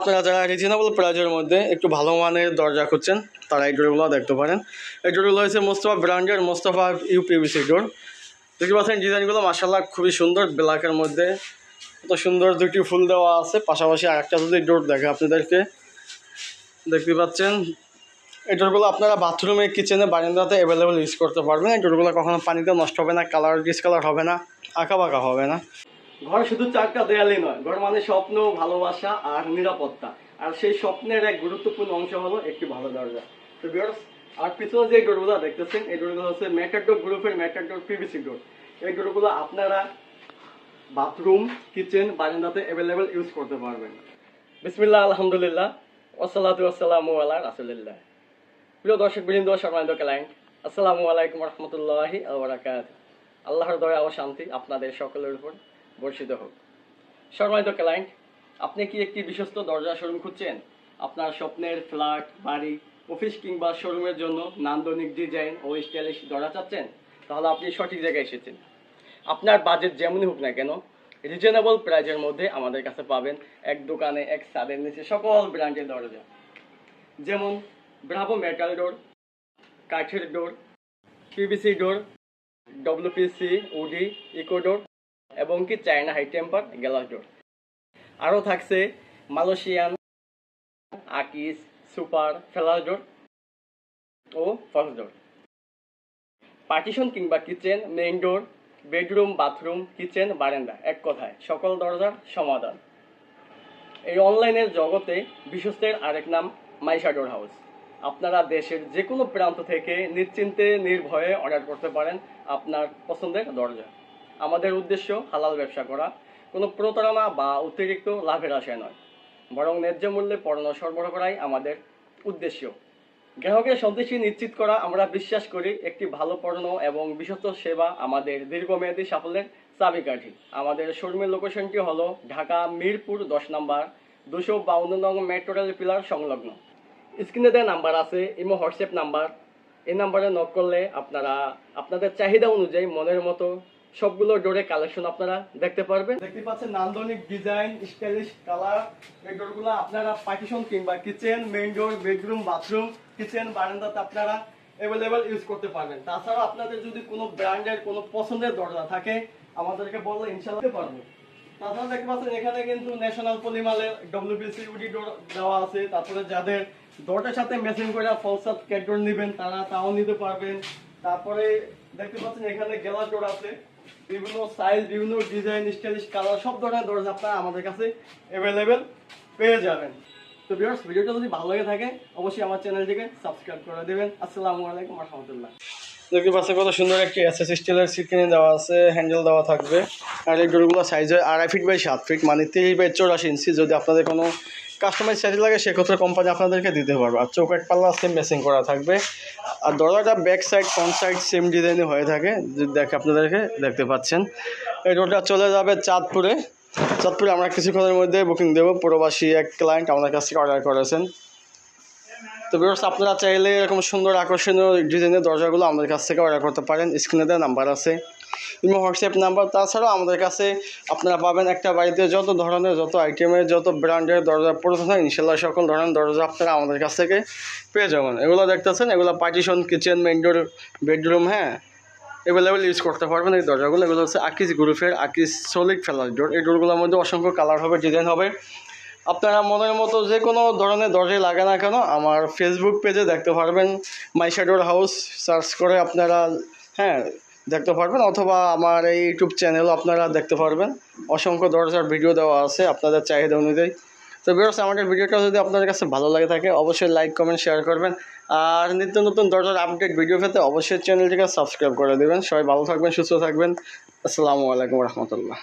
আপনারা যারা রিজনেবল প্রাইজের মধ্যে একটু ভালো মানের দরজা খুঁজছেন, তারা এই ডোরগুলো দেখতে পারেন। এই ডোরগুলো হচ্ছে মোস্তফা ব্র্যান্ডের মোস্তফা ইউপিভিসি ডোর দেখতে পাচ্ছেন ডিজাইনগুলো মাসাল্লাহ খুবই সুন্দর ব্ল্যাকের মধ্যে কত সুন্দর দুটি ফুল দেওয়া আছে। পাশাপাশি আরেকটা যদি ডোর দেখে আপনাদেরকে, দেখতে পাচ্ছেন, এই ডোরগুলো আপনারা বাথরুমে কিচেনে বারান্দাতে অ্যাভেলেবেল ইউজ করতে পারবেন। এই ডোরগুলো কখনো পানিতে নষ্ট হবে না কালার ডিসকালার হবে না আঁকা বাঁকা হবে না। ঘর শুধু চারটা দেয়ালই নয়, ঘর মানে স্বপ্ন, ভালোবাসা আর নিরাপত্তা। আর সেই স্বপ্নের এক গুরুত্বপূর্ণ অংশ হলো একটি ভালো দরজা। তো ভিউয়ার্স আর পিছনে যে ডোরগুলো দেখতেছেন, এই ডোরগুলো হচ্ছে ম্যাটারডোর গ্রুপের ম্যাটারডোর পিভিসি ডোর এই ডোরগুলো আপনারা বাথরুম কিচেন বারান্দাতে অ্যাভেলেবেল ইউজ করতে পারবেন। বিসমিল্লাহ, আলহামদুলিল্লাহ। ওসালাতু আসসালামু আলা রাসুলিল্লাহ। প্রিয় দর্শক বৃন্দ, সম্মানিত ক্লায়েন্ট আসসালামু আলাইকুম রহমতুল্লাহি আবরাকাত আল্লাহর দয়া ও শান্তি আপনাদের সকলের উপর। বর্ষিত হোক। সম্মানিত ক্লায়েন্ট, আপনি কি একটি বিশ্বস্ত দরজা শোরুম খুঁজছেন? আপনার স্বপ্নের ফ্ল্যাট, বাড়ি, অফিস কিংবা শোরুমের জন্য নান্দনিক ডিজাইন ও স্টাইলিশ দরজা চাচ্ছেন? তাহলে আপনি সঠিক জায়গায় এসেছেন। আপনার বাজেট যেমনই হোক না কেন, রিজনেবল প্রাইজের মধ্যে আমাদের কাছে পাবেন এক দোকানে, এক সাদের নিচে সকল ব্র্যান্ডের দরজা। যেমন ব্রাভো মেটাল ডোর, কাঠের door, PVC door, WPC, woody, eco door এবং কি China high temper glass door আরও থাকছে মালয়েশিয়ান আকিস সুপার ফেলাস ডোর ও ফক্স ডোর পার্টিশন কিংবা kitchen, main door, bedroom, bathroom, kitchen, বারান্দা, এক কথায়, সকল দরজার সমাধান। এই অনলাইনের জগতে বিশ্বস্তের আরেক নাম মাইশা ডোর হাউস। আপনারা দেশের যে কোনো প্রান্ত থেকে নিশ্চিন্তে, নির্ভয়ে অর্ডার করতে পারেন আপনার পছন্দের দরজা। আমাদের উদ্দেশ্য হালাল ব্যবসা করা। কোনো প্রতারণা বা অতিরিক্ত লাভের আশায় নয়। বরং ন্যায্য মূল্যে পণ্য সরবরাহ করাই আমাদের উদ্দেশ্য। গ্রাহকের সন্তুষ্টি নিশ্চিত করা আমরা বিশ্বাস করি একটি ভালো পণ্য এবং বিশ্বস্ত সেবা আমাদের দীর্ঘমেয়াদী সাফল্যের চাবিকাঠি। আমাদের শোরুমের লোকেশনটি হলো ঢাকা মিরপুর দশ নম্বর দুশো বাউন্ন নং মেট্রো রেল পিলার সংলগ্ন। স্ক্রিনে দেওয়া নাম্বার আছে, ইমো, হোয়াটসঅ্যাপ নাম্বার। এই নাম্বারে নক করলে আপনারা আপনাদের চাহিদা অনুযায়ী মনের মতো সবগুলো ডোরে কালেকশন আপনারা দেখতে পারবেন। দেখতে পাচ্ছেন নান্দনিক ডিজাইন, স্টাইলিশ কালার। এই ডোরগুলো আপনারা পার্টিশন কিংবা kitchen, main door, bedroom, bathroom, kitchen, বারান্দাতে আপনারা অ্যাভেলেবেল ইউজ করতে পারবেন। তাছাড়া আপনাদের যদি কোনো ব্র্যান্ডের, কোনো পছন্দের দরজা থাকে, আমাদেরকে বললে ইনশাল্লাহ পারব। তাছাড়া দেখতে পাচ্ছেন এখানে কিন্তু ন্যাশনাল পলিমালের ডব্লিউবিসি উডি ডোর দেওয়া আছে। তারপরে যাদের ডোরটার সাথে ম্যাচিং করে ফলসাত ক্যাট ডোর নেবেন, তারা তাও নিতে পারবেন। তারপরে দেখতে পাচ্ছেন এখানে গ্লাস ডোর আছে। বিভিন্ন সাইজ বিভিন্ন ডিজাইন স্টাইলিশ কালার সব ধরনের দরজা আপনারা আমাদের কাছে অ্যাভেলেবেল পেয়ে যাবেন। তো ভিডিওটা যদি ভালো লাগে থাকে, অবশ্যই আমার চ্যানেলটিকে সাবস্ক্রাইব করে দেবেন। আসসালামু আলাইকুম রহমতুল্লাহ দেখতে কত সুন্দর একটি এস এস স্টিলের সিট কিনে দেওয়া আছে হ্যান্ডেল দেওয়া থাকবে। আর এই ডোরগুলো সাইজ হয় আড়াই ফিট বাই সাত ফিট মানে তিরিশ বাই চৌরাশি ইঞ্চি যদি আপনাদের কোনো কাস্টমাইজ সাইজ লাগে সেক্ষেত্রে কোম্পানি আপনাদেরকে দিতে পারবে। আর চৌকাট পাল্লা সেম মেসিং করা থাকবে। আর দরজাটা back side front side same ডিজাইনে হয়ে থাকে দেখে আপনাদেরকে দেখতে পাচ্ছেন। এই রোডটা চলে যাবে চাঁদপুরে। চাঁদপুরে আমরা কিছুক্ষণের মধ্যে বুকিং দেবো। প্রবাসী এক ক্লায়েন্ট আমাদের কাছ থেকে অর্ডার করেছেন। তো বিকজ আপনারা চাইলে এরকম সুন্দর আকর্ষণীয় ডিজাইনের দরজাগুলো আমাদের কাছ থেকে অর্ডার করতে পারেন। স্ক্রিনে দেওয়া নাম্বার আছে। WhatsApp number. তাছাড়াও আমাদের কাছে আপনারা পাবেন একটা বাড়িতে যত ধরনের যত আইটেমের, যত ব্র্যান্ডের দরজা প্রয়োজন ইনশাল্লাহ সকল ধরনের দরজা আপনারা আমাদের কাছ থেকে পেয়ে যাবেন। এগুলো দেখতেছেন, এগুলো partition kitchen main door bedroom হ্যাঁ? অ্যাভেলেবেল ইউজ করতে পারবেন এই দরজাগুলো। এগুলো হচ্ছে আকিস গ্রুপের আকিস সলিড ফেলার ডোর এই ডোরগুলোর মধ্যে অসংখ্য কালার হবে ডিজাইন হবে। আপনারা মনের মতো যে কোনো ধরনের দরজায় লাগে না কেন, আমার ফেসবুক পেজে দেখতে পারবেন। মাই শ্যাডোর হাউস সার্চ করে আপনারা হ্যাঁ দেখতে পারবেন অথবা আমার এই ইউটিউব চ্যানেলও আপনারা দেখতে পারবেন। অসংখ্য দরজার ভিডিও দেওয়া আছে আপনাদের চাহিদা অনুযায়ী। তো বিরস আমাদের ভিডিওটা যদি আপনাদের কাছে ভালো লাগে থাকে, অবশ্যই লাইক কমেন্ট শেয়ার করবেন। আর নিত্য নতুন দরজার আপডেট ভিডিও পেতে অবশ্যই চ্যানেলটিকে সাবস্ক্রাইব করে দেবেন। সবাই ভালো থাকবেন, সুস্থ থাকবেন। আসসালামু আলাইকুম রহমতুল্লাহ।